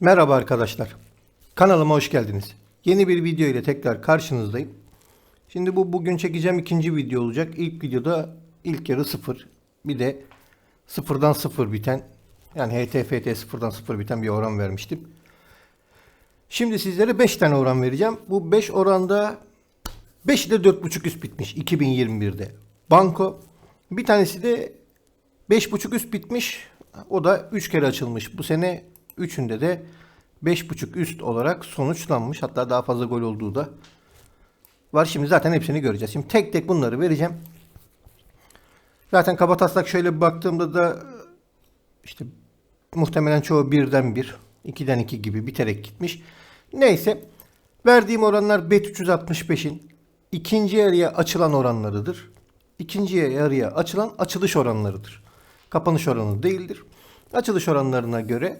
Merhaba arkadaşlar. Kanalıma hoş geldiniz. Yeni bir video ile tekrar karşınızdayım. Şimdi bu bugün çekeceğim ikinci video olacak. İlk videoda ilk yarı sıfır. Bir de sıfırdan sıfır biten yani HTFT sıfırdan sıfır biten bir oran vermiştim. Şimdi sizlere 5 tane oran vereceğim. Bu 5 oranda 5'i de 4.5 üst bitmiş 2021'de. Banko. Bir tanesi de 5.5 üst bitmiş. O da 3 kere açılmış. Bu sene 3'ünde de 5.5 üst olarak sonuçlanmış. Hatta daha fazla gol olduğu da var. Şimdi zaten hepsini göreceğiz. Şimdi tek tek bunları vereceğim. Zaten kabataslak şöyle bir baktığımda da işte muhtemelen çoğu birden bir, ikiden iki gibi biterek gitmiş. Neyse verdiğim oranlar bet 365'in ikinci yarıya açılan oranlarıdır. İkinci yarıya açılan açılış oranlarıdır. Kapanış oranı değildir. Açılış oranlarına göre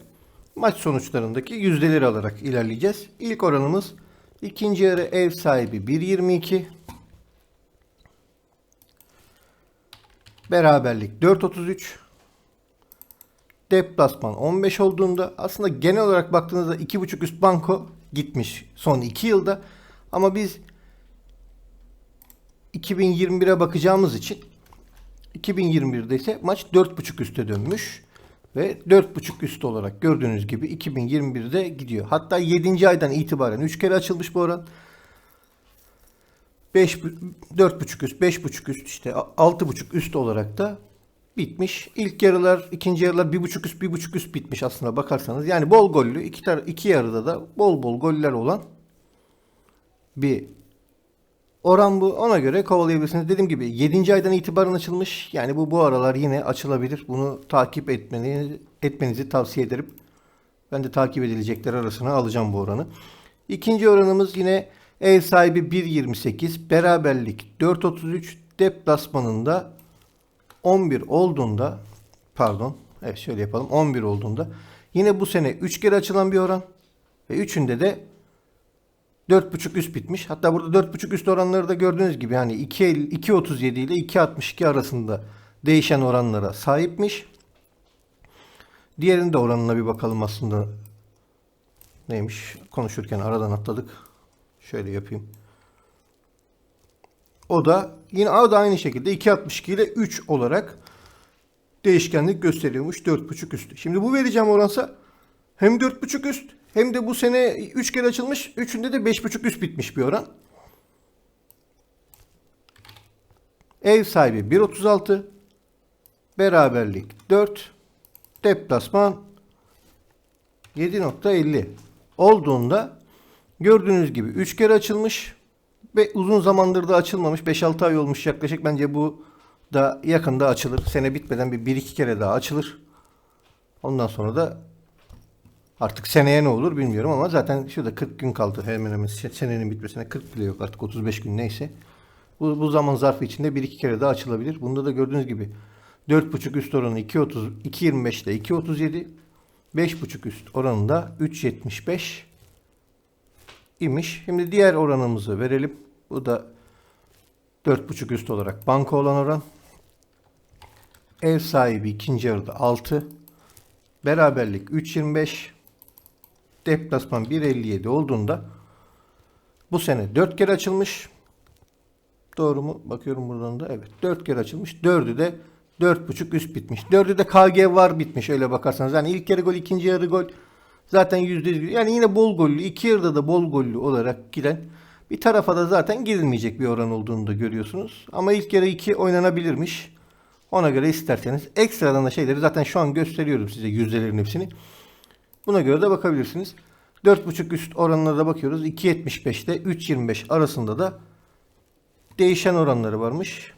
maç sonuçlarındaki yüzdeleri alarak ilerleyeceğiz. İlk oranımız ikinci yarı ev sahibi 1.22 Beraberlik 4.33 Deplasman 15 olduğunda aslında genel olarak baktığınızda 2.5 üst banko gitmiş son 2 yılda. Ama biz 2021'e bakacağımız için 2021'de ise maç 4.5 üste dönmüş. Ve 4.5 üst olarak gördüğünüz gibi 2021'de gidiyor. Hatta 7. aydan itibaren 3 kere açılmış bu oran. 5 4.5 üst, 5.5 üst işte 6.5 üst olarak da bitmiş. İlk yarılar, ikinci yarılar 1.5 üst, 1.5 üst bitmiş aslında bakarsanız. Yani bol gollü iki, tar- iki yarıda da bol bol goller olan bir oran bu. Ona göre kovalayabilirsiniz. Dediğim gibi 7. aydan itibaren açılmış. Yani bu bu aralar yine açılabilir. Bunu takip etmeni, etmenizi tavsiye ederim. Ben de takip edilecekler arasına alacağım bu oranı. İkinci oranımız yine ev sahibi 1.28, beraberlik 4.33, deplasmanında 11 olduğunda pardon evet şöyle yapalım 11 olduğunda yine bu sene 3 kere açılan bir oran ve üçünde de 4.5 üst bitmiş. Hatta burada 4.5 üst oranları da gördüğünüz gibi yani 2.50 2.37 ile 2.62 arasında değişen oranlara sahipmiş. Diğerinin de oranına bir bakalım aslında neymiş konuşurken aradan atladık. Şöyle yapayım. O da yine o da aynı şekilde 2.62 ile 3 olarak değişkenlik gösteriyormuş 4.5 üstü. Şimdi bu vereceğim oransa hem 4.5 üst hem de bu sene 3 kere açılmış. Üçünde de 5.5 üst bitmiş bir oran. Ev sahibi 1.36 beraberlik 4 deplasman 7.50 olduğunda gördüğünüz gibi 3 kere açılmış ve uzun zamandır da açılmamış 5-6 ay olmuş yaklaşık bence bu da yakında açılır. Sene bitmeden bir 1-2 kere daha açılır. Ondan sonra da artık seneye ne olur bilmiyorum ama zaten şurada 40 gün kaldı hemen hemen senenin bitmesine 40 bile yok artık 35 gün neyse. Bu, bu zaman zarfı içinde 1-2 kere daha açılabilir. Bunda da gördüğünüz gibi 4.5 üst oranı 2.30 2.25 ile 2.37 5.5 üst oranında 3.75 imiş. Şimdi diğer oranımızı verelim. Bu da 4.5 üst olarak banka olan oran. Ev sahibi ikinci yarıda 6. Beraberlik 3.25. Deplasman 1.57 olduğunda bu sene 4 kere açılmış. Doğru mu? Bakıyorum buradan da. Evet. 4 kere açılmış. 4'ü de 4.5 üst bitmiş. 4'ü de KG var bitmiş öyle bakarsanız. Yani ilk yarı gol, ikinci yarı gol. Zaten %100. Yani yine bol gollü. iki yarıda da bol gollü olarak giden bir tarafa da zaten girilmeyecek bir oran olduğunu da görüyorsunuz. Ama ilk yarı 2 oynanabilirmiş. Ona göre isterseniz ekstradan da şeyleri zaten şu an gösteriyorum size yüzdelerin hepsini. Buna göre de bakabilirsiniz. 4.5 üst oranına da bakıyoruz. 2.75'te 3.25 arasında da değişen oranları varmış.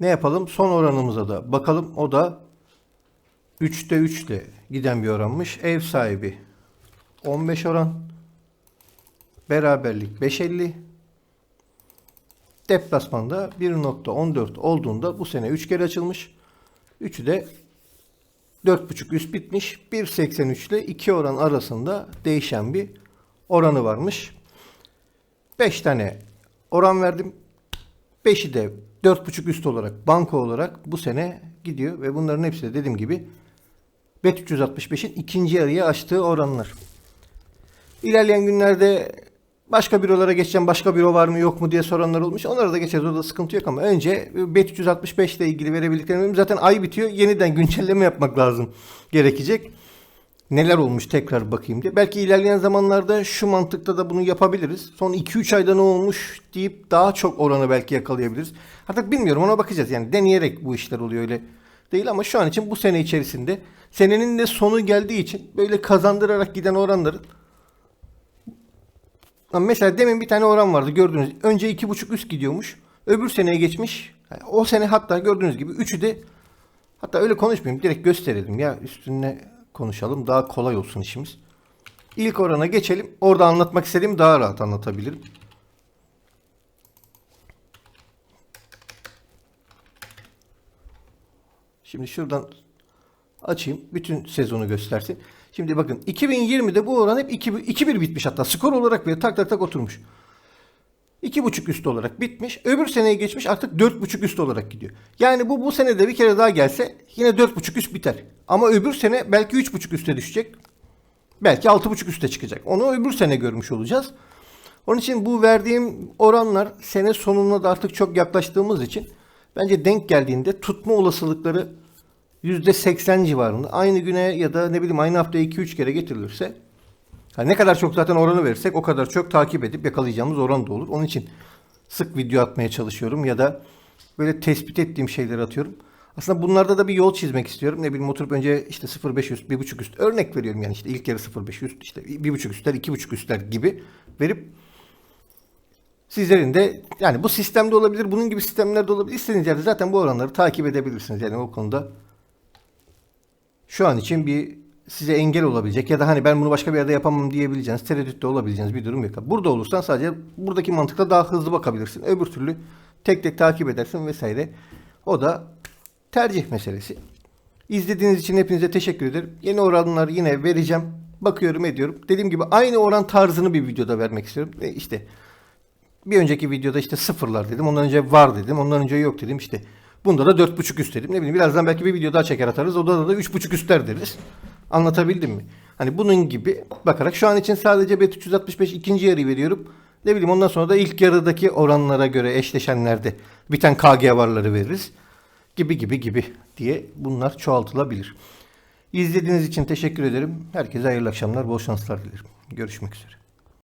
Ne yapalım? Son oranımıza da bakalım. O da 3'te 3 ile giden bir oranmış. Ev sahibi 15 oran. Beraberlik 5.50. Deplasmanda 1.14 olduğunda bu sene 3 kere açılmış. 3'ü de 4.5 üst bitmiş. 1.83 ile 2 oran arasında değişen bir oranı varmış. 5 tane oran verdim. 5'i de 4.5 üst olarak banka olarak bu sene gidiyor ve bunların hepsi de dediğim gibi Bet 365'in ikinci yarıya açtığı oranlar. İlerleyen günlerde başka bürolara geçeceğim, başka büro var mı yok mu diye soranlar olmuş. Onlara da geçeceğiz, orada sıkıntı yok ama önce Bet 365 ile ilgili verebildiklerim zaten ay bitiyor. Yeniden güncelleme yapmak lazım gerekecek. Neler olmuş tekrar bakayım diye. Belki ilerleyen zamanlarda şu mantıkta da bunu yapabiliriz. Son 2-3 ayda ne olmuş deyip daha çok oranı belki yakalayabiliriz. Artık bilmiyorum ona bakacağız. Yani deneyerek bu işler oluyor öyle değil ama şu an için bu sene içerisinde senenin de sonu geldiği için böyle kazandırarak giden oranların Mesela demin bir tane oran vardı gördünüz. Önce iki buçuk üst gidiyormuş. Öbür seneye geçmiş. O sene hatta gördüğünüz gibi üçü de hatta öyle konuşmayayım direkt gösterelim ya üstüne konuşalım daha kolay olsun işimiz. İlk orana geçelim. Orada anlatmak istediğim daha rahat anlatabilirim. Şimdi şuradan açayım. Bütün sezonu göstersin. Şimdi bakın 2020'de bu oran hep 2-1 bitmiş hatta. Skor olarak bile tak tak tak oturmuş. 2,5 üst olarak bitmiş. Öbür seneye geçmiş artık 4,5 üst olarak gidiyor. Yani bu bu sene de bir kere daha gelse yine 4,5 üst biter. Ama öbür sene belki 3,5 üste düşecek. Belki 6,5 üste çıkacak. Onu öbür sene görmüş olacağız. Onun için bu verdiğim oranlar sene sonuna da artık çok yaklaştığımız için bence denk geldiğinde tutma olasılıkları %80 civarında. Aynı güne ya da ne bileyim aynı haftaya 2-3 kere getirilirse yani ne kadar çok zaten oranı verirsek o kadar çok takip edip yakalayacağımız oran da olur. Onun için sık video atmaya çalışıyorum ya da böyle tespit ettiğim şeyleri atıyorum. Aslında bunlarda da bir yol çizmek istiyorum. Ne bileyim oturup önce işte 0.5 üst, 1.5 üst örnek veriyorum yani işte ilk yarı 0.5 üst, işte 1.5 üstler, 2.5 üstler gibi verip sizlerin de yani bu sistemde olabilir, bunun gibi sistemlerde olabilir. İstediğiniz yerde zaten bu oranları takip edebilirsiniz. Yani o konuda şu an için bir size engel olabilecek ya da hani ben bunu başka bir yerde yapamam diyebileceğiniz, tereddütte olabileceğiniz bir durum yok. Burada olursan sadece buradaki mantıkla daha hızlı bakabilirsin. Öbür türlü tek tek takip edersin vesaire. O da tercih meselesi. İzlediğiniz için hepinize teşekkür ederim. Yeni oranları yine vereceğim. Bakıyorum ediyorum. Dediğim gibi aynı oran tarzını bir videoda vermek istiyorum. E işte bir önceki videoda işte sıfırlar dedim. Ondan önce var dedim. Ondan önce yok dedim. İşte bunda da 4.5 üst dedim. Ne bileyim birazdan belki bir video daha çeker atarız. Odada da 3.5 üstler deriz. Anlatabildim mi? Hani bunun gibi bakarak şu an için sadece Bet 365 ikinci yarıyı veriyorum. Ne bileyim ondan sonra da ilk yarıdaki oranlara göre eşleşenlerde biten KG varları veririz. Gibi gibi gibi diye bunlar çoğaltılabilir. İzlediğiniz için teşekkür ederim. Herkese hayırlı akşamlar, bol şanslar dilerim. Görüşmek üzere.